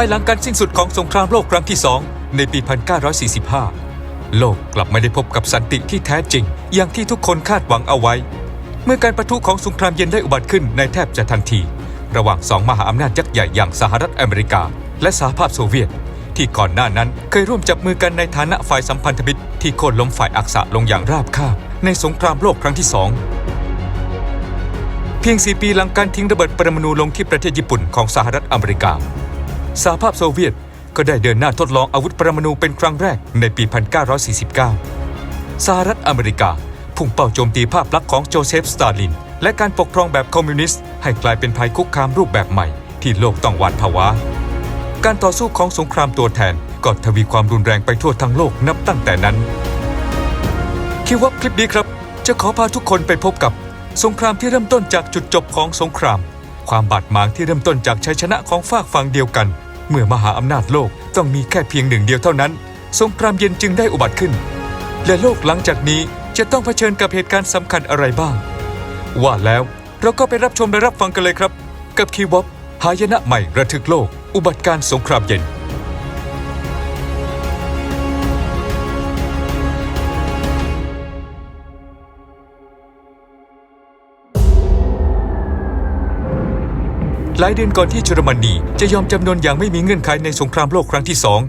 ายหลังการสิ้นสุดของสงครามโลกครั้งที่สองในปี 1945 โลกกลับไม่ได้พบกับสันติที่แท้จริง อย่างที่ทุกคนคาดหวังเอาไว้ เมื่อการประทุของสงครามเย็นได้อุบัติขึ้นในแทบจะทันที ระหว่างสองมหาอำนาจยักษ์ใหญ่อย่างสหรัฐอเมริกา และสหภาพโซเวียต ที่ก่อนหน้านั้นเคยร่วมจับมือกันในฐานะฝ่ายสัมพันธมิตรที่โค่นล้มฝ่ายอักษะลงอย่างราบคาบในสงครามโลกครั้งที่สองเพียง 4 ปีหลังการทิ้งระเบิดปรมาณูลงที่ประเทศญี่ปุ่นของสหรัฐอเมริกา สหภาพโซเวียตก็ได้เดินหน้าทดลองอาวุธปรมาณูเป็นครั้งแรกในปี 1949 สหรัฐอเมริกา พุ่งเป้าโจมตีภาพลักษณ์ของโจเซฟ สตาลิน และการปกครองแบบคอมมิวนิสต์ให้กลายเป็นภัยคุกคามรูปแบบใหม่ ที่โลกต้องหวาดผวาการต่อสู้ของสงครามตัวแทนก็ทวีความรุนแรงไปทั่วทั้งโลกนับตั้งแต่นั้น คิดว่าคลิปนี้ครับ จะขอพาทุกคนไปพบกับสงครามที่เริ่มต้นจากจุดจบของสงคราม ความบาดหมางที่เริ่มต้นจากชัยชนะของฝากฝั่งเดียวกัน เมื่อมหาอำนาจโลกต้องมีแค่เพียงหนึ่งเดียวเท่านั้น สงครามเย็นจึงได้อุบัติขึ้น และโลกหลังจากนี้จะต้องเผชิญกับเหตุการณ์สำคัญอะไรบ้าง ว่าแล้วเราก็ไปรับชมและรับฟังกันเลยครับ กับคีย์วอปหายนะใหม่ระทึกโลก อุบัติการสงครามเย็น หลายเดือนก่อนที่เยอรมนีจะยอมจำนนอย่างไม่มีเงื่อนไขในสงครามโลกครั้งที่สอง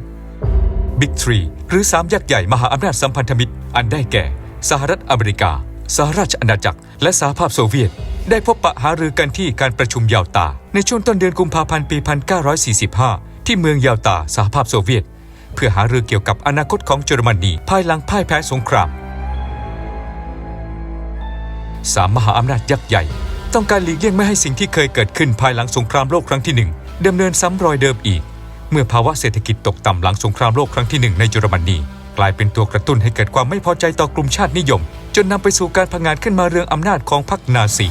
บิ๊กทรีหรือสามยักษ์ใหญ่มหาอำนาจสัมพันธมิตร อันได้แก่ สหรัฐอเมริกา สหราชอาณาจักร และสหภาพโซเวียต ได้พบปะหารือกันที่การประชุมยาลตา ในช่วงต้นเดือนกุมภาพันธ์ปี 1945 ที่เมืองยาลตาสหภาพโซเวียต เพื่อหารือเกี่ยวกับอนาคตของเยอรมนีภายหลังพ่ายแพ้สงครามสามมหาอำนาจยักษ์ใหญ่ ต้องการหลีกเลี่ยงไม่ให้สิ่งที่เคยเกิดขึ้นภายหลังสงครามโลกครั้งที่หนึ่งดำเนินซ้ำรอยเดิมอีก เมื่อภาวะเศรษฐกิจตกต่ำหลังสงครามโลกครั้งที่หนึ่งในเยอรมนีกลายเป็นตัวกระตุ้นให้เกิดความไม่พอใจต่อกลุ่มชาตินิยม จนนำไปสู่การพังงานขึ้นมาเรื่องอำนาจของพรรคนาซี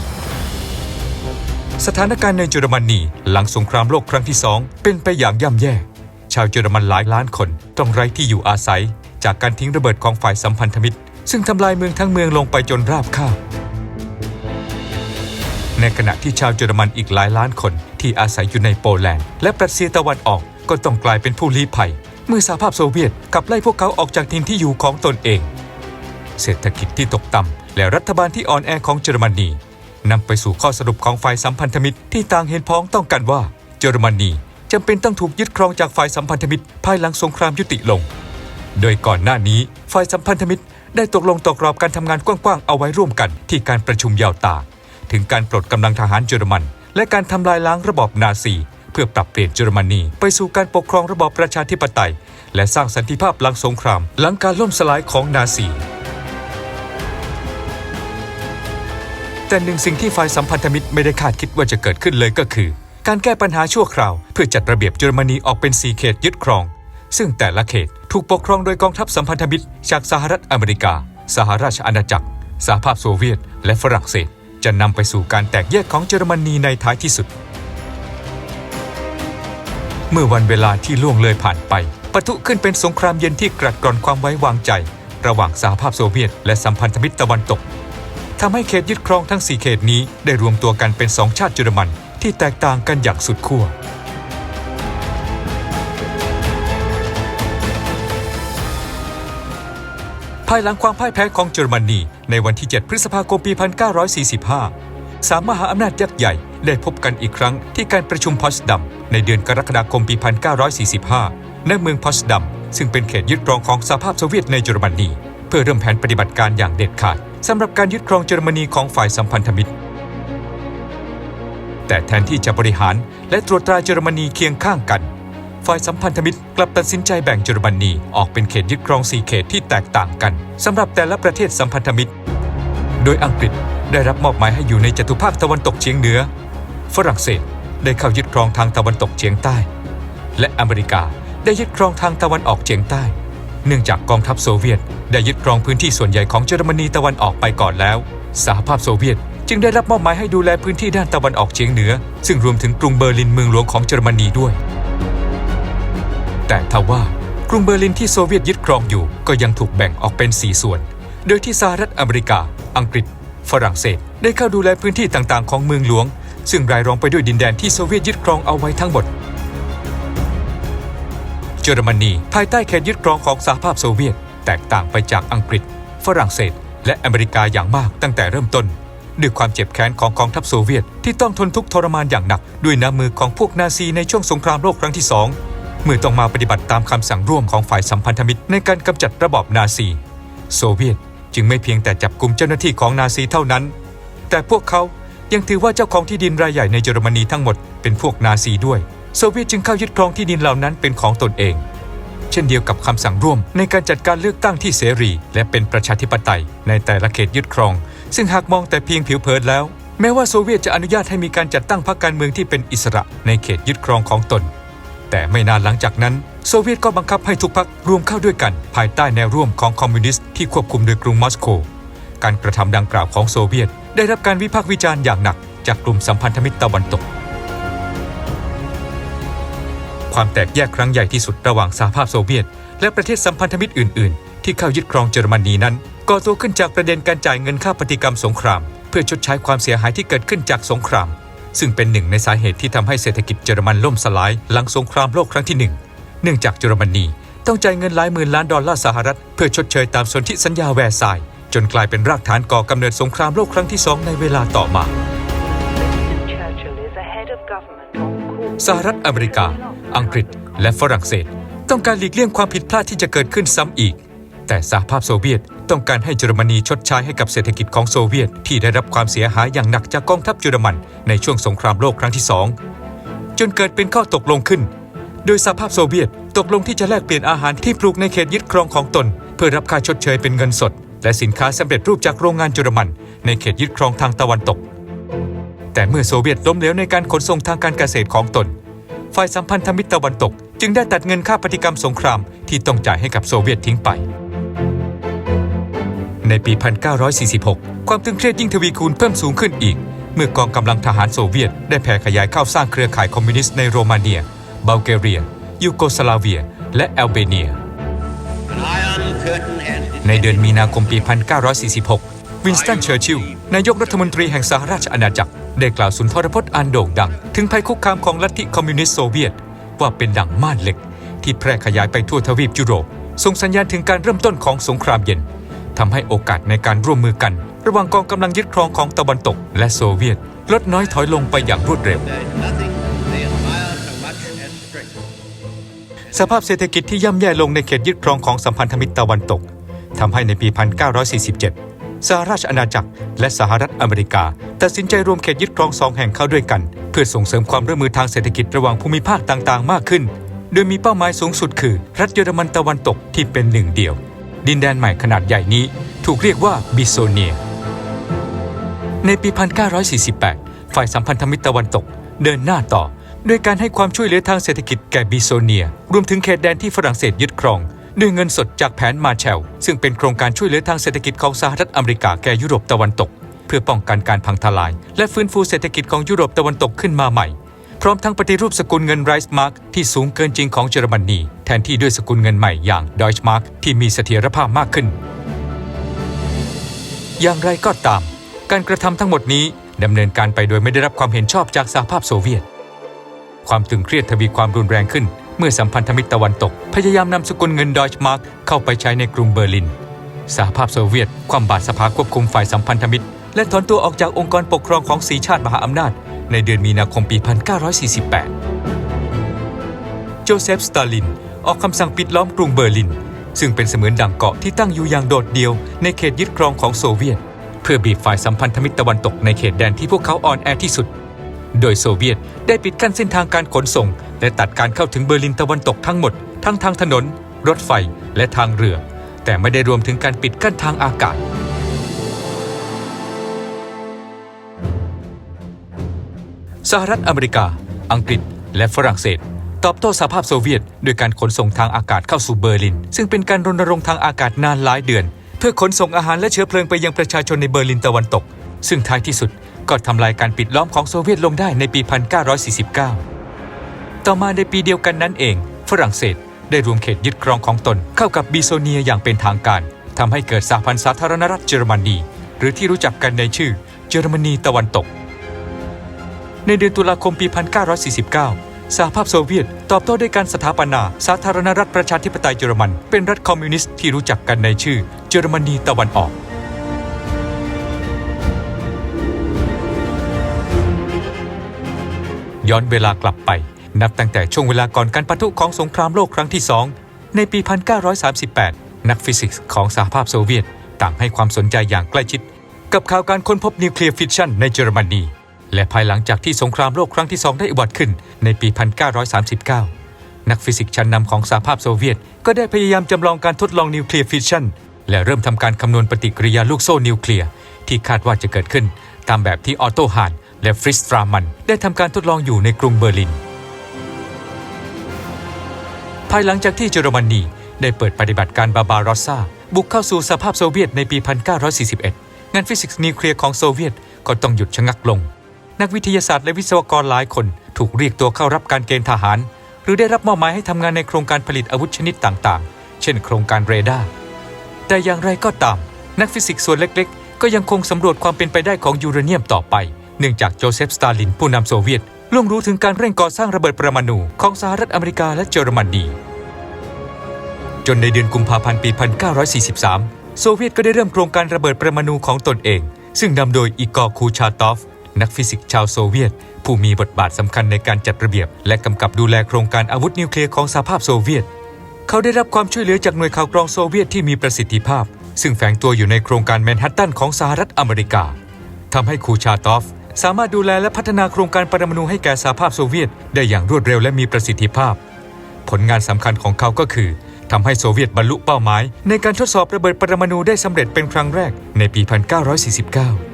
สถานการณ์ในเยอรมนีหลังสงครามโลกครั้งที่สองเป็นไปอย่างย่ำแย่ ชาวเยอรมันหลายล้านคนต้องไร้ที่อยู่อาศัย จากการทิ้งระเบิดของฝ่ายสัมพันธมิตร ซึ่งทำลายเมืองทั้งเมืองลงไปจนราบคาบ ในขณะที่ชาวเยอรมันอีกหลายล้านคนที่อาศัยอยู่ในโปแลนด์ และปรัสเซียตะวันออกก็ต้องกลายเป็นผู้ลี้ภัย เมื่อสหภาพโซเวียตขับไล่พวกเขาออกจากถิ่นที่อยู่ของตนเอง เศรษฐกิจที่ตกต่ำและรัฐบาลที่อ่อนแอของเยอรมนีนำไปสู่ข้อสรุปของฝ่ายสัมพันธมิตรที่ต่างเห็นพ้องต้องกันว่าเยอรมนีจำเป็นต้องถูกยึดครองจากฝ่ายสัมพันธมิตรภายหลังสงครามยุติลง โดยก่อนหน้านี้ฝ่ายสัมพันธมิตรได้ตกลงตกรอบการทำงานกว้างๆ เอาไว้ร่วมกันที่การประชุมยาลตา ถึงการปลดกำลังทหารเยอรมัน และการทำลายล้างระบอบนาซี เพื่อปรับเปลี่ยนเยอรมนีไปสู่การปกครองระบอบประชาธิปไตย และสร้างสันติภาพหลังสงคราม หลังการล่มสลายของนาซี แต่หนึ่งสิ่งที่ฝ่ายสัมพันธมิตรไม่ได้คาดคิดว่าจะเกิดขึ้นเลยก็คือ การแก้ปัญหาชั่วคราว เพื่อจัดระเบียบเยอรมนีออกเป็นสีเขตยึดครอง ซึ่งแต่ละเขตถูกปกครองโดยกองทัพสัมพันธมิตรจากสหรัฐอเมริกา สหราชอาณาจักรสหภาพโซเวียต และฝรั่งเศส จะนำไปสู่การแตกแยกของเยอรมนีในท้ายที่สุด เมื่อวันเวลาที่ล่วงเลยผ่านไปปะทุขึ้นเป็นสงครามเย็นที่กรัดกร่อนความไว้วางใจ ระหว่างสหภาพโซเวียต และสัมพันธมิตรตะวันตกทำให้เขตยึดครองทั้ง 4 เขตนี้ได้รวมตัวกันเป็นสองชาติเยอรมันที่แตกต่างกันอย่างสุดขั้ว ภายหลังความพ่ายแพ้ของเยอรมนีในวันที่ 7 พฤษภาคมปี 1945 สามมหาอำนาจยักษ์ใหญ่ได้พบกันอีกครั้งที่การประชุมพอสดัมในเดือนกรกฎาคมปี 1945 ณ เมืองพอสดัมซึ่งเป็นเขตยึดครองของสหภาพโซเวียตในเยอรมนี เพื่อเริ่มแผนปฏิบัติการอย่างเด็ดขาดสำหรับการยึดครองเยอรมนีของฝ่ายสัมพันธมิตร แต่แทนที่จะบริหารและตรวจตราเยอรมนีเคียงข้างกัน ฝ่ายสัมพันธมิตรกลับตัดสินใจแบ่งเยอรมนีออกเป็นเขตยึดครอง4เขตที่แตกต่างกันสำหรับแต่ละประเทศสัมพันธมิตร โดยอังกฤษได้รับมอบหมายให้อยู่ในจัตุภาคตะวันตกเฉียงเหนือ ฝรั่งเศสได้เข้ายึดครองทางตะวันตกเฉียงใต้ และอเมริกาได้ยึดครองทางตะวันออกเฉียงใต้ เนื่องจากกองทัพโซเวียต ได้ยึดครองพื้นที่ส่วนใหญ่ของเยอรมนีตะวันออกไปก่อนแล้ว สหภาพโซเวียตจึงได้รับมอบหมายให้ดูแลพื้นที่ด้านตะวันออกเฉียงเหนือ ซึ่งรวมถึงกรุงเบอร์ลินเมืองหลวงของเยอรมนีด้วย แต่ทว่ากรุงเบอร์ลินที่โซเวียตยึดครองอยู่ก็ยังถูกแบ่งออกเป็น 4 ส่วน โดยที่สหรัฐอเมริกา อังกฤษ ฝรั่งเศส ได้เข้าดูแลพื้นที่ต่างๆ ของเมืองหลวง ซึ่งรายรองไปด้วยดินแดนที่โซเวียตยึดครองเอาไว้ทั้งหมด เยอรมนีภายใต้เขตยึดครองของสหภาพโซเวียต แตกต่างไปจากอังกฤษ ฝรั่งเศส และอเมริกาอย่างมากตั้งแต่เริ่มต้นด้วยความเจ็บแค้นของกองทัพโซเวียตที่ต้องทนทุกข์ทรมานอย่างหนัก ด้วยน้ำมือของพวกนาซีในช่วงสงครามโลกครั้งที่สอง เมื่อต้องมาปฏิบัติตามคำสั่งร่วมของฝ่ายสัมพันธมิตรในการกำจัดระบอบนาซี โซเวียตจึงไม่เพียงแต่จับกลุ่มเจ้าหน้าที่ของนาซีเท่านั้น แต่พวกเขายังถือว่าเจ้าของที่ดินรายใหญ่ในเยอรมนีทั้งหมดเป็นพวกนาซีด้วย โซเวียตจึงเข้ายึดครองที่ดินเหล่านั้นเป็นของตนเอง เช่นเดียวกับคำสั่งร่วมในการจัดการเลือกตั้งที่เสรี และเป็นประชาธิปไตย ในแต่ละเขตยึดครอง ซึ่งหากมองแต่เพียงผิวเผินแล้ว แม้ว่าโซเวียตจะอนุญาตให้มีการจัดตั้งพรรคการเมืองที่เป็นอิสระในเขตยึดครองของตน แต่ไม่นานหลังจากนั้น โซเวียตก็บังคับให้ทุกพรรครวมเข้าด้วยกัน ภายใต้แนวร่วมของคอมมิวนิสต์ที่ควบคุมโดยกรุงมอสโก การกระทำดังกล่าวของโซเวียต ได้รับการวิพากษ์วิจารณ์อย่างหนัก จากกลุ่มสัมพันธมิตรตะวันตก ความแตกแยกครั้งใหญ่ที่สุดระหว่างสหภาพโซเวียต และประเทศสัมพันธมิตรอื่น ๆ ที่เข้ายึดครองเยอรมนีนั้นก่อตัวขึ้นจากประเด็นการจ่ายเงินค่าปฏิกรรมสงคราม เพื่อชดใช้ความเสียหายที่เกิดขึ้นจากสงคราม ซึ่งเป็นหนึ่งในสาเหตุที่ทำให้เศรษฐกิจเยอรมันล่มสลายหลังสงครามโลกครั้งที่หนึ่งเนื่องจากเยอรมนีต้องจ่ายเงินหลายหมื่นล้านดอลลาร์สหรัฐ เพื่อชดเชยตามสนธิสัญญาแวร์ซายน์จนกลายเป็นรากฐานก่อกำเนิดสงครามโลกครั้งที่สองในเวลาต่อมา สหรัฐอเมริกา อังกฤษ และฝรั่งเศส ต้องการหลีกเลี่ยงความผิดพลาดที่จะเกิดขึ้นซ้ำอีก แต่สหภาพโซเวียต ต้องการให้เยอรมนีชดใช้ให้กับเศรษฐกิจของโซเวียต ที่ได้รับความเสียหายอย่างหนักจากกองทัพเยอรมันในช่วงสงครามโลกครั้งที่สองจนเกิดเป็นข้อตกลงขึ้น โดยสหภาพโซเวียตตกลงที่จะแลกเปลี่ยนอาหารที่ปลูกในเขตยึดครองของตน เพื่อรับค่าชดเชยเป็นเงินสด และสินค้าสำเร็จรูปจากโรงงานเยอรมัน ในเขตยึดครองทางตะวันตก แต่เมื่อโซเวียตล้มเหลวในการขนส่งทางการเกษตรของตน ฝ่ายสัมพันธมิตรตะวันตก จึงได้ตัดเงินค่าปฏิกรรมสงครามที่ต้องจ่ายให้กับโซเวียตทิ้งไป ในปี 1946 ความตึงเครียดยิ่งทวีคูณเพิ่มสูงขึ้นอีก เมื่อกองกำลังทหารโซเวียต ได้แผ่ขยายเข้าสร้างเครือข่ายคอมมิวนิสต์ในโรมาเนีย บัลแกเรีย ยูโกสลาเวีย และแอลเบเนีย ในเดือนมีนาคมปี 1946 วินสตัน เชอร์ชิลนายกรัฐมนตรีแห่งสหราชอาณาจักร ได้กล่าวสุนทรพจน์อันโด่งดัง ถึงภัยคุกคามของลัทธิคอมมิวนิสต์โซเวียต ว่าเป็นดั่งม่านเหล็ก ที่แพร่ขยายไปทั่วทวีปยุโรปส่งสัญญาณถึงการเริ่มต้นของสงครามเย็น ทำให้โอกาสในการร่วมมือกัน ระหว่างกองกำลังยึดครองของตะวันตก และโซเวียต ลดน้อยถอยลงไปอย่างรวดเร็ว สภาพเศรษฐกิจที่ย่ำแย่ลงในเขตยึดครองของสัมพันธมิตรตะวันตกทำให้ในปี 1947 สหราชอาณาจักร และสหรัฐอเมริกา ตัดสินใจรวมเขตยึดครองสองแห่งเข้าด้วยกัน เพื่อส่งเสริมความร่วมมือทางเศรษฐกิจระหว่างภูมิภาคต่างๆ มากขึ้น โดยมีเป้าหมายสูงสุดคือ รัฐเยอรมันตะวันตกที่เป็นหนึ่งเดียว ดินแดนใหม่ขนาดใหญ่นี้ถูกเรียกว่าบิโซเนีย ในปี 1948 ฝ่ายสัมพันธมิตรตะวันตกเดินหน้าต่อด้วยการให้ความช่วยเหลือทางเศรษฐกิจแก่บิโซเนีย รวมถึงเขตแดนที่ฝรั่งเศสยึดครอง ด้วยเงินสดจากแผนมาแชล ซึ่งเป็นโครงการช่วยเหลือทางเศรษฐกิจของสหรัฐอเมริกาแก่ยุโรปตะวันตก เพื่อป้องกันการพังทลาย และฟื้นฟูเศรษฐกิจของยุโรปตะวันตกขึ้นมาใหม่ ร้อมทั้งปฏิรูปสกุลเงินไรส์มาร์กที่สูงเกินจริงของเยอรมนีแทนที่ด้วยสกุลเงินใหม่อย่างดอยช์มาร์กที่มีเสถียรภาพมากขึ้น อย่างไรก็ตาม การกระทำทั้งหมดนี้ดำเนินการไปโดยไม่ได้รับความเห็นชอบจากสหภาพโซเวียต ความตึงเครียดทวีความรุนแรงขึ้น เมื่อสัมพันธมิตรตะวันตก พยายามนำสกุลเงินดอยช์มาร์กเข้าไปใช้ในกรุงเบอร์ลิน สหภาพโซเวียต ความบาดสภาควบคุมฝ่ายสัมพันธมิตร และถอนตัวออกจากองค์กรปกครองของสีชาติมหาอำนาจ ในเดือนมีนาคมปี 1948 โจเซฟ สตาลิน ออกคำสั่งปิดล้อมกรุงเบอร์ลิน ซึ่งเป็นเสมือนดังเกาะที่ตั้งอยู่อย่างโดดเดี่ยวในเขตยึดครองของโซเวียต เพื่อบีบฝ่ายสัมพันธมิตรตะวันตกในเขตแดนที่พวกเขาอ่อนแอที่สุด โดยโซเวียตได้ปิดกั้นเส้นทางการขนส่ง และตัดการเข้าถึงเบอร์ลินตะวันตกทั้งหมด ทั้งทางถนน รถไฟ และทางเรือ แต่ไม่ได้รวมถึงการปิดกั้นทางอากาศ สหรัฐอเมริกา อังกฤษ และฝรั่งเศส ตอบโต้สภาพโซเวียตด้วยการขนส่งทางอากาศเข้าสู่เบอร์ลิน ซึ่งเป็นการรณรงค์ทางอากาศนานหลายเดือน เพื่อขนส่งอาหารและเชื้อเพลิงไปยังประชาชนในเบอร์ลินตะวันตก ซึ่งท้ายที่สุดก็ทำลายการปิดล้อมของโซเวียตลงได้ในปี 1949 ต่อมาในปีเดียวกันนั้นเอง ฝรั่งเศสได้รวมเขตยึดครองของตนเข้ากับบิโซเนียอย่างเป็นทางการทำให้เกิดสหพันธ์สาธารณรัฐเยอรมนี หรือที่รู้จักกันในชื่อเยอรมนีตะวันตก ในเดือนตุลาคมปี 1949 สหภาพโซเวียต ตอบโต้ด้วยการสถาปนาสาธารณรัฐประชาธิปไตยเยอรมัน เป็นรัฐคอมมิวนิสต์ที่รู้จักกันในชื่อเยอรมนีตะวันออกย้อนเวลากลับไป นับตั้งแต่ช่วงเวลาก่อนการปะทุของสงครามโลกครั้งที่สองในปี 1938 นักฟิสิกส์ของสหภาพโซเวียต ต่างให้ความสนใจอย่างใกล้ชิด กับข่าวการค้นพบนิวเคลียร์ฟิชชันในเยอรมนี และภายหลังจากที่สงครามโลกครั้งที่สองได้อุบัติขึ้นในปี 1939 นักฟิสิกส์ชั้นนำของสหภาพโซเวียต ก็ได้พยายามจำลองการทดลองนิวเคลียร์ฟิชชันและเริ่มทำการคำนวณปฏิกิริยาลูกโซ่นิวเคลียร์ที่คาดว่าจะเกิดขึ้น ตามแบบที่ออโตฮานและฟริสตรามัน ได้ทำการทดลองอยู่ในกรุงเบอร์ลิน ภายหลังจากที่เยอรมนีได้เปิดปฏิบัติการบาบารอสซาบุกเข้าสู่สหภาพโซเวียตในปี 1941 งานฟิสิกส์นิวเคลียร์ของโซเวียตก็ต้องหยุดชะงักลง นักวิทยาศาสตร์และวิศวกรหลายคน ถูกเรียกตัวเข้ารับการเกณฑ์ทหาร หรือได้รับมอบหมายให้ทำงานในโครงการผลิตอาวุธชนิดต่างๆ เช่น โครงการเรดาร์แต่อย่างไรก็ตาม นักฟิสิกส์ส่วนเล็กๆ ก็ยังคงสำรวจความเป็นไปได้ของยูเรเนียมต่อไป เนื่องจากโจเซฟสตาลินผู้นำโซเวียตล่วงรู้ถึงการเร่งก่อสร้างระเบิดปรมาณูของสหรัฐอเมริกาและเยอรมนีจนในเดือนกุมภาพันธ์ปี 1943 โซเวียตก็ได้เริ่มโครงการระเบิดปรมาณูของตนเอง ซึ่งนำโดยอีกอร์คูชาตอฟ นักฟิสิกส์ชาวโซเวียต ผู้มีบทบาทสำคัญในการจัดระเบียบ และกำกับดูแลโครงการอาวุธนิวเคลียร์ของสหภาพโซเวียต เขาได้รับความช่วยเหลือจากหน่วยข่าวกรองโซเวียตที่มีประสิทธิภาพ ซึ่งแฝงตัวอยู่ในโครงการแมนฮัตตันของสหรัฐอเมริกาทำให้คูชาตอฟสามารถดูแลและพัฒนาโครงการปรมาณูให้แก่สหภาพโซเวียต ได้อย่างรวดเร็วและมีประสิทธิภาพ ผลงานสำคัญของเขาก็คือทำให้โซเวียตบรรลุเป้าหมาย ในการทดสอบระเบิดปรมาณูได้สำเร็จเป็นครั้งแรกในปี 1949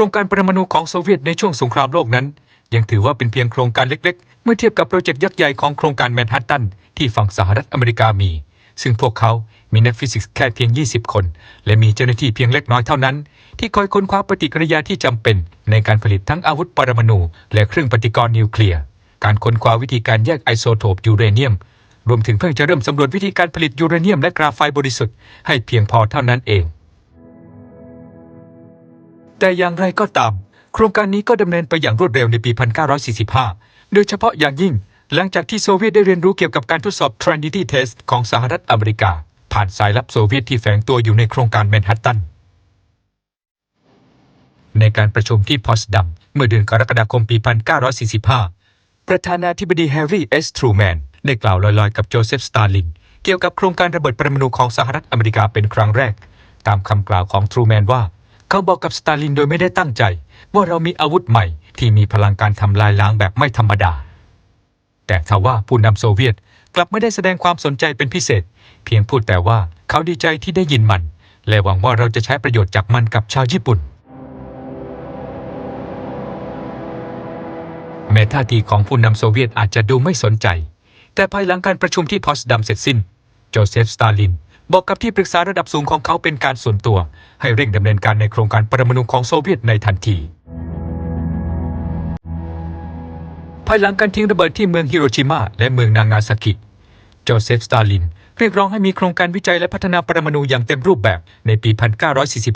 ครงการปรมาณูของโซเวียตในช่วงสงครามโลกนั้น ยังถือว่าเป็นเพียงโครงการเล็ก ๆ เมื่อเทียบกับโปรเจกต์ยักษ์ใหญ่ของโครงการแมนฮัตตันที่ฝั่งสหรัฐอเมริกามี ซึ่งพวกเขามีนักฟิสิกส์แค่เพียง 20 คน และมีเจ้าหน้าที่เพียงเล็กน้อยเท่านั้น ที่คอยค้นคว้าปฏิกิริยาที่จำเป็น ในการผลิตทั้งอาวุธปรมาณูและเครื่องปฏิกรณ์นิวเคลียร์การค้นคว้าวิธีการแยกไอโซโทปยูเรเนียม รวมถึงเพิ่งจะเริ่มสำรวจวิธีการผลิตยูเรเนียมและกราไฟต์บริสุทธิ์ให้เพียงพอเท่านั้นเอง แต่อย่างไรก็ตาม โครงการนี้ก็ดำเนินไปอย่างรวดเร็วในปี 1945 โดยเฉพาะอย่างยิ่ง หลังจากที่โซเวียตได้เรียนรู้เกี่ยวกับการทดสอบ Trinity Test ของสหรัฐอเมริกา ผ่านสายลับโซเวียตที่แฝงตัวอยู่ในโครงการแมนฮัตตันในการประชุมที่พอสดัมเมื่อเดือนกรกฎาคมปี 1945 ประธานาธิบดีแฮร์รี่เอสทรูแมนได้กล่าวลอยๆ กับโจเซฟสตาลิน เกี่ยวกับโครงการระเบิดปรมาณูของสหรัฐอเมริกาเป็นครั้งแรก ตามคำกล่าวของทรูแมนว่า เขาบอกกับสตาลินโดยไม่ได้ตั้งใจ ว่าเรามีอาวุธใหม่ที่มีพลังการทำลายล้างแบบไม่ธรรมดา แต่ทว่าผู้นำโซเวียตกลับไม่ได้แสดงความสนใจเป็นพิเศษ เพียงพูดแต่ว่าเขาดีใจที่ได้ยินมัน และหวังว่าเราจะใช้ประโยชน์จากมันกับชาวญี่ปุ่น แม้ท่าทีของผู้นำโซเวียตอาจจะดูไม่สนใจ แต่ภายหลังการประชุมที่พอสดัมเสร็จสิ้น โจเซฟสตาลิน บอกกับที่ปรึกษาระดับสูงของเขาเป็นการส่วนตัว ให้เร่งดำเนินการในโครงการปรมาณูของโซเวียตในทันที ภายหลังการทิ้งระเบิดที่เมืองฮิโรชิมาและเมืองนางาซากิ โจเซฟสตาลิน เรียกร้องให้มีโครงการวิจัยและพัฒนาปรมาณูอย่างเต็มรูปแบบในปี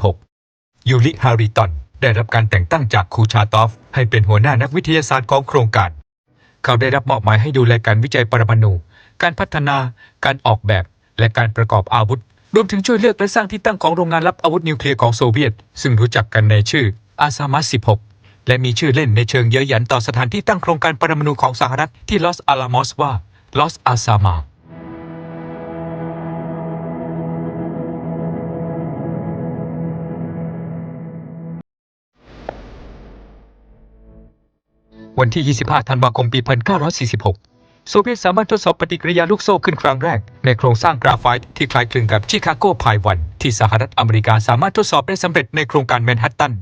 1946 ยูริฮาริตอนได้รับการแต่งตั้งจากคูชาตอฟ ให้เป็นหัวหน้านักวิทยาศาสตร์ของโครงการ เขาได้รับมอบหมายให้ดูแลการวิจัยปรมาณูการพัฒนา การออกแบบ และการประกอบอาวุธ รวมถึงช่วยเลือกและสร้างที่ตั้งของโรงงานรับอาวุธนิวเคลียร์ของโซเวียต ซึ่งรู้จักกันในชื่ออาซามัส16 และมีชื่อเล่นในเชิงเย้ยหยันต่อสถานที่ตั้งโครงการปรมาณูของสหรัฐที่ลอสอาลามอสว่าลอสอาซามาวันที่ 25 ธันวาคม ปี 1946 โซเวียตสามารถทดสอบปฏิกิริยาลูกโซ่ขึ้นครั้งแรก ในโครงสร้างกราไฟต์ที่คล้ายคลึงกับชิคาโกพายวัน ที่สหรัฐอเมริกาสามารถทดสอบได้สำเร็จในโครงการแมนฮัตตัน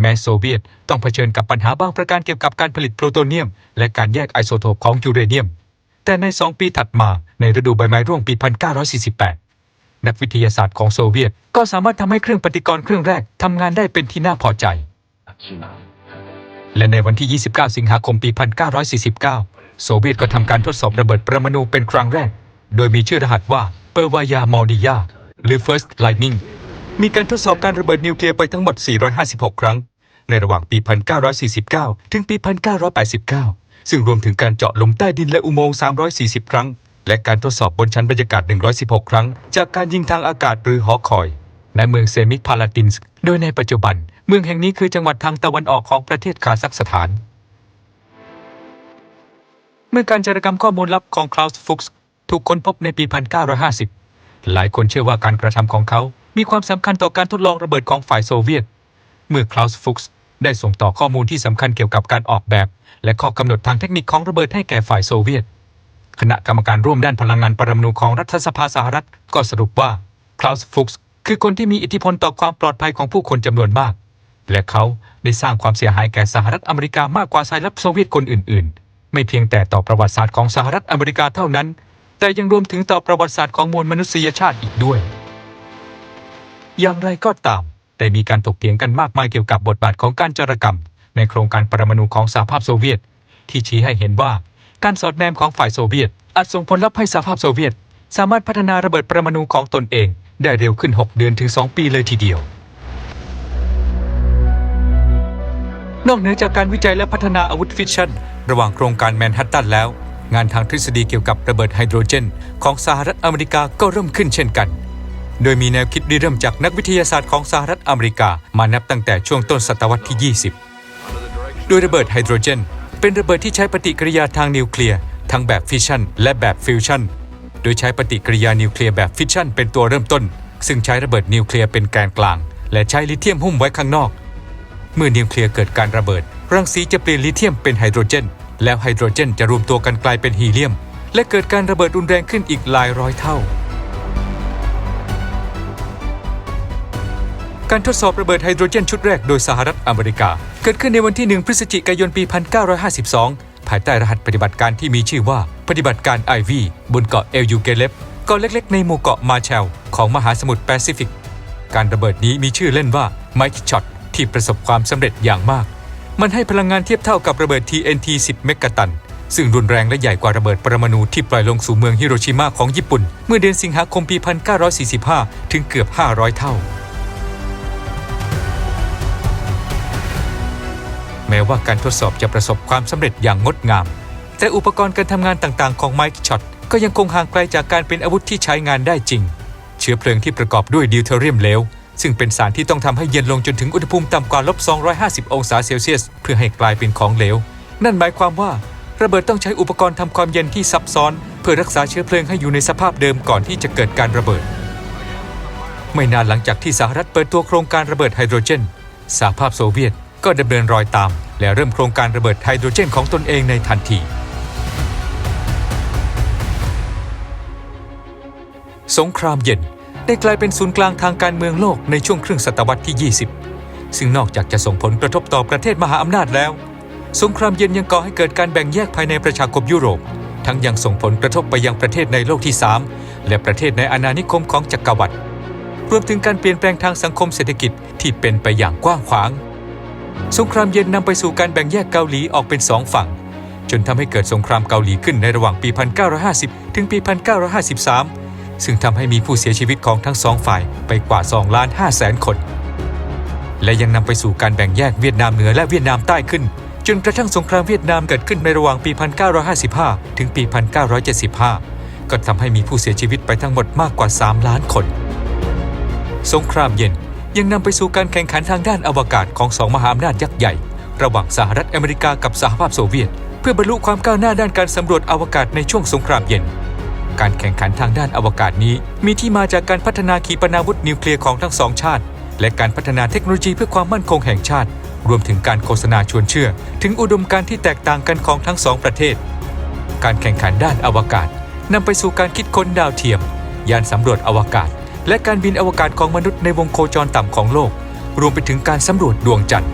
แม้โซเวียตต้องเผชิญกับปัญหาบางประการเกี่ยวกับการผลิตโพลูโตเนียม และการแยกไอโซโทปของยูเรเนียม แต่ใน 2 ปีถัดมาในฤดูใบไม้ร่วงปี 1948 นักวิทยาศาสตร์ของโซเวียตก็สามารถทำให้เครื่องปฏิกรณ์เครื่องแรกทำงานได้เป็นที่น่าพอใจและในวันที่ 29 สิงหาคม ปี 1949 โซเวียตก็ทำการทดสอบระเบิดปรมาณูเป็นครั้งแรก โดยมีชื่อรหัสว่าเปอร์วายามอลดิยาหรือ First Lightning มีการทดสอบการระเบิดนิวเคลียร์ไปทั้งหมด 456 ครั้ง ในระหว่างปี 1949 ถึงปี 1989 ซึ่งรวมถึงการเจาะหลุมใต้ดินและอุโมงค์ 340 ครั้ง และการทดสอบบนชั้นบรรยากาศ 116 ครั้ง จากการยิงทางอากาศหรือหอคอย ในเมืองเซมิกพาลาตินส์ โดยในปัจจุบัน เมืองแห่งนี้คือจังหวัดทางตะวันออกของประเทศคาซัคสถาน เมื่อการจารกรรมข้อมูลลับของคลาสฟุกส์ถูกค้นพบในปี 1950 หลายคนเชื่อว่าการกระทำของเขา มีความสำคัญต่อการทดลองระเบิดของฝ่ายโซเวียต เมื่อคลาสฟุกส์ได้ส่งต่อข้อมูลที่สำคัญเกี่ยวกับการออกแบบ และข้อกำหนดทางเทคนิคของระเบิดให้แก่ฝ่ายโซเวียต คณะกรรมการร่วมด้านพลังงานปรมาณูของรัฐสภาสหรัฐก็สรุปว่าคลาสฟุกส์คือคนที่มีอิทธิพลต่อความปลอดภัยของผู้คนจำนวนมาก และเขาได้สร้างความเสียหายแก่สหรัฐอเมริกามากกว่าสายลับโซเวียตคนอื่น ๆ ไม่เพียงแต่ต่อประวัติศาสตร์ของสหรัฐอเมริกาเท่านั้น แต่ยังรวมถึงต่อประวัติศาสตร์ของมวลมนุษยชาติอีกด้วย อย่างไรก็ตามได้มีการถกเถียงกันมากมายเกี่ยวกับบทบาทของการจารกรรม ในโครงการปรมาณูของสหภาพโซเวียต ที่ชี้ให้เห็นว่าการสอดแนมของฝ่ายโซเวียต อาจส่งผลลัพธ์ให้สหภาพโซเวียต สามารถพัฒนาระเบิดปรมาณูของตนเอง ได้เร็วขึ้น 6 เดือนถึง 2 ปีเลยทีเดียว นอกเหนือจากการวิจัยและพัฒนาอาวุธฟิชชั่น ระหว่างโครงการแมนฮัตตันแล้ว งานทางทฤษฎีเกี่ยวกับระเบิดไฮโดรเจน ของสหรัฐอเมริกาก็เริ่มขึ้นเช่นกัน โดยมีแนวคิดริเริ่มจากนักวิทยาศาสตร์ของสหรัฐอเมริกามานับตั้งแต่ช่วงต้นศตวรรษที่ 20 โดยระเบิดไฮโดรเจน เป็นระเบิดที่ใช้ปฏิกิริยาทางนิวเคลียร์ทั้งแบบฟิชชั่นและแบบฟิวชั่น โดยใช้ปฏิกิริยานิวเคลียร์แบบฟิชชั่นเป็นตัวเริ่มต้น ซึ่งใช้ระเบิดนิวเคลียร์เป็นแกนกลาง และใช้ลิเธียมหุ้มไว้ข้างนอก เมื่อนิวเคลียร์เกิดการระเบิด รังสีจะเปลี่ยนลิเธียมเป็นไฮโดรเจน แล้วไฮโดรเจนจะรวมตัวกันกลายเป็นฮีเลียม และเกิดการระเบิดรุนแรงขึ้นอีกหลายร้อยเท่า การทดสอบระเบิดไฮโดรเจนชุดแรกโดยสหรัฐอเมริกา เกิดขึ้นในวันที่ 1 พฤศจิกายนปี 1952 ภายใต้รหัสปฏิบัติการที่มีชื่อว่าปฏิบัติการไอวีบนเกาะเอลยูเกเลฟเกาะเล็กๆ ในหมู่เกาะมาแชล ของมหาสมุทรแปซิฟิก การระเบิดนี้มีชื่อเล่นว่าไมค์ช็อต ที่ประสบความสำเร็จอย่างมาก มันให้พลังงานเทียบเท่ากับระเบิด TNT 10 เมกะตัน ซึ่งรุนแรงและใหญ่กว่าระเบิดปรมาณูที่ปล่อยลงสู่เมืองฮิโรชิมาของญี่ปุ่น เมื่อเดือนสิงหาคมปี 1945 ถึงเกือบ 500 เท่า แม้ว่าการทดสอบจะประสบความสำเร็จอย่างงดงาม แต่อุปกรณ์การทำงานต่างๆ ของไมค์ช็อตก็ยังคงห่างไกลจากการเป็นอาวุธที่ใช้งานได้จริง เชื้อเพลิงที่ประกอบด้วยดิวเทอเรียมเลว ซึ่งเป็นสารที่ต้องทำให้เย็นลงจนถึงอุณหภูมิต่ำกว่าลบ 250 องศาเซลเซียส เพื่อให้กลายเป็นของเหลว นั่นหมายความว่า ระเบิดต้องใช้อุปกรณ์ทำความเย็นที่ซับซ้อน เพื่อรักษาเชื้อเพลิงให้อยู่ในสภาพเดิมก่อนที่จะเกิดการระเบิด ไม่นานหลังจากที่สหรัฐเปิดตัวโครงการระเบิดไฮโดรเจนสหภาพโซเวียตก็ดำเนินรอยตาม และเริ่มโครงการระเบิดไฮโดรเจนของตนเองในทันที สงครามเย็น ได้กลายเป็นศูนย์กลางทางการเมืองโลกในช่วงครึ่งศตวรรษที่ 20 ซึ่งนอกจากจะส่งผลกระทบต่อประเทศมหาอำนาจแล้ว สงครามเย็นยังก่อให้เกิดการแบ่งแยกภายในประชาคมยุโรป ทั้งยังส่งผลกระทบไปยังประเทศในโลกที่ 3 และประเทศในอาณานิคมของจักรวรรดิรวมถึงการเปลี่ยนแปลงทางสังคมเศรษฐกิจที่เป็นไปอย่างกว้างขวาง สงครามเย็นนำไปสู่การแบ่งแยกเกาหลีออกเป็นสองฝั่ง จนทำให้เกิดสงครามเกาหลีขึ้นในระหว่างปี 1950 ถึงปี 1953 ซึ่งทำให้มีผู้เสียชีวิตของทั้งสองฝ่ายไปกว่า2ล้าน5แสนคน และยังนำไปสู่การแบ่งแยกเวียดนามเหนือและเวียดนามใต้ขึ้น จนกระทั่งสงครามเวียดนามเกิดขึ้นในระหว่างปี 1955 ถึงปี 1975 ก็ทำให้มีผู้เสียชีวิตไปทั้งหมดมากกว่า 3 ล้านคน สงครามเย็นยังนำไปสู่การแข่งขันทางด้านอวกาศของสองมหาอำนาจยักษ์ใหญ่ ระหว่างสหรัฐอเมริกากับสหภาพโซเวียต เพื่อบรรลุความก้าวหน้าด้านการสำรวจอวกาศในช่วงสงครามเย็น การแข่งขันทางด้านอวกาศนี้ มีที่มาจากการพัฒนาขีปนาวุธนิวเคลียร์ของทั้งสองชาติ และการพัฒนาเทคโนโลยีเพื่อความมั่นคงแห่งชาติ รวมถึงการโฆษณาชวนเชื่อ ถึงอุดมการณ์ที่แตกต่างกันของทั้งสองประเทศ การแข่งขันด้านอวกาศนำไปสู่การคิดค้นดาวเทียม ยานสำรวจอวกาศ และการบินอวกาศของมนุษย์ในวงโคจรต่ำของโลก รวมไปถึงการสำรวจดวงจันทร์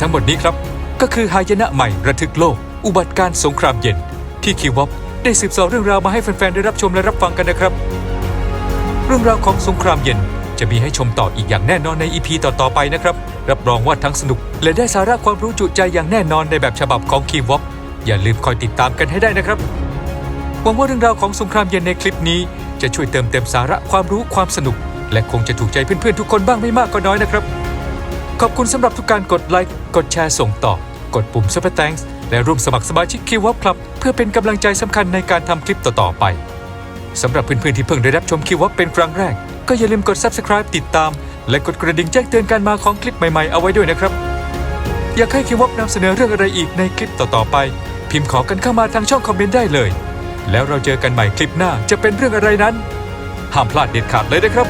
ทั้งหมดนี้ครับ ก็คือหายนะใหม่ระทึกโลก อุบัติการ์สงครามเย็น ที่คีวอปได้สืบสอบเรื่องราวมาให้แฟนๆได้รับชมและรับฟังกันนะครับ เรื่องราวของสงครามเย็นจะมีให้ชมต่ออีกอย่างแน่นอนในอีพีต่อๆไปนะครับ รับรองว่าทั้งสนุก และได้สาระความรู้จุใจอย่างแน่นอนในแบบฉบับของคีวอปอย่าลืมคอยติดตามกันให้ได้นะครับหวังว่าเรื่องราวของสงครามเย็นในคลิปนี้ จะช่วยเติมเต็มสาระความรู้ความสนุก และคงจะถูกใจเพื่อนๆทุกคนบ้างไม่มากก็น้อยนะครับ ขอบคุณสำหรับทุกการกดไลค์ กดแชร์ส่งต่อ กดปุ่ม Super Thanks และร่วมสมัครสมาชิกคิววับคลับ เพื่อเป็นกำลังใจสำคัญในการทำคลิปต่อ ๆ ไปสำหรับเพื่อน ๆ ที่เพิ่งได้รับชมคิววับเป็นครั้งแรก ก็อย่าลืมกด Subscribe ติดตาม และกดกระดิ่งแจ้งเตือนการมาของคลิปใหม่ ๆ เอาไว้ด้วยนะครับ อยากให้คิววับนำเสนอเรื่องอะไรอีกในคลิปต่อ ๆ ไป พิมพ์ขอกันเข้ามาทางช่องคอมเมนต์ได้เลย แล้วเราเจอกันใหม่คลิปหน้าจะเป็นเรื่องอะไรนั้นห้ามพลาดเด็ดขาดเลยนะครับ